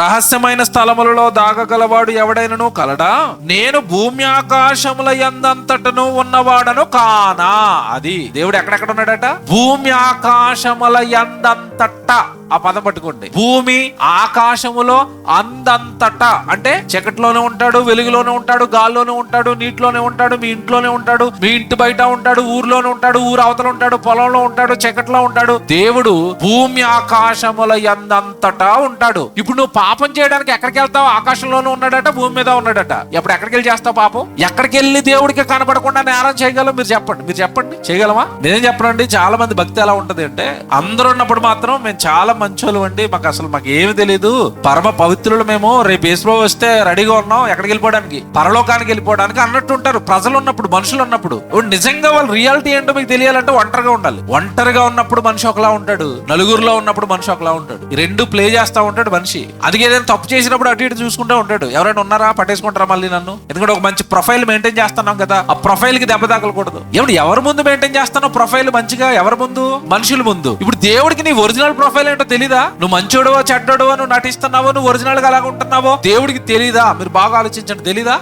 రహస్యమైన స్థలములలో దాగగలవాడు ఎవడైనను కలడా? నేను భూమి ఆకాశముల ఎందంతటను ఉన్నవాడను కానా? అది దేవుడు ఎక్కడెక్కడ ఉన్నాడట? భూమి ఆకాశముల ఎందంతట ఆ పదం పట్టుకోండి. భూమి ఆకాశములో అందంతట. అంటే చకట్లోనే ఉంటాడు వెలుగులోనే ఉంటాడు గాల్లోనే ఉంటాడు నీటిలోనే ఉంటాడు మీ ఇంట్లోనే ఉంటాడు మీ ఇంటి బయట ఉంటాడు ఊర్లోనే ఉంటాడు ఊరు అవతల ఉంటాడు పొలంలో ఉంటాడు చకట్లో ఉంటాడు. దేవుడు భూమి ఆకాశముల ఎందంతటా ఉంటాడు. ఇప్పుడు నువ్వు పాపం చేయడానికి ఎక్కడికి వెళ్తావు? ఆకాశంలోనే ఉన్నాడట భూమి మీద ఉన్నాడట. ఎప్పుడు ఎక్కడికి వెళ్ళి చేస్తావు పాపం? ఎక్కడికి వెళ్ళి దేవుడికి కనపడకుండా నేరం చేయగలం మీరు చెప్పండి. మీరు చెప్పండి. చేయగలమా నేనేం చెప్పనండి. చాలా మంది భక్తి ఎలా ఉంటది అంటే అందరూ ఉన్నప్పుడు మాత్రం మేము చాలా మంచోళ్ళు అండి. మాకు అసలు మాకు ఏమి తెలియదు పరమ పవిత్రులు మేము. రేపు ఏసులో వస్తే రెడీగా ఉన్నాం ఎక్కడికి వెళ్ళిపోవడానికి? పరలోకానికి వెళ్ళిపోవడానికి అన్నట్టు ఉంటారు. ప్రజలు ఉన్నప్పుడు మనుషులు ఉన్నప్పుడు. నిజంగా వాళ్ళు రియాలిటీ ఏంటో మీకు తెలియాలంటే ఒంటరిగా ఉండాలి. ఒంటరిగా ఉన్నప్పుడు మనిషి ఒకలా ఉంటాడు. నలుగురిలో ఉన్నప్పుడు మనిషి ఒకలా ఉంటాడు. రెండు ప్లే చేస్తా ఉంటాడు మనిషి. అది ఏదైనా తప్పు చేసినప్పుడు అటు ఇటు చూసుకుంటూ ఉంటాడు. ఎవరైనా ఉన్నారా? పట్టేసుకుంటారా మళ్ళీ నన్ను? ఎందుకంటే ఒక మంచి ప్రొఫైల్ మెయింటైన్ చేస్తున్నాం కదా. ఆ ప్రొఫైల్కి దెబ్బ తగలకూడదు. ఏమిటి ఎవరి ముందు మెయింటైన్ చేస్తున్నావు ప్రొఫైల్ మంచిగా? ఎవరి ముందు? మనుషుల ముందు. ఇప్పుడు దేవుడికి నీ ఒరిజినల్ ప్రొఫైల్ ఏంటో తెలీదా? నువ్వు మంచోడవో చెడ్డోడవో నువ్వు నటిస్తున్నావో నువ్వు ఒరిజినల్గా అలాగ ఉంటున్నావో దేవుడికి తెలీదా? మీరు బాగా ఆలోచించండి. తెలీదా?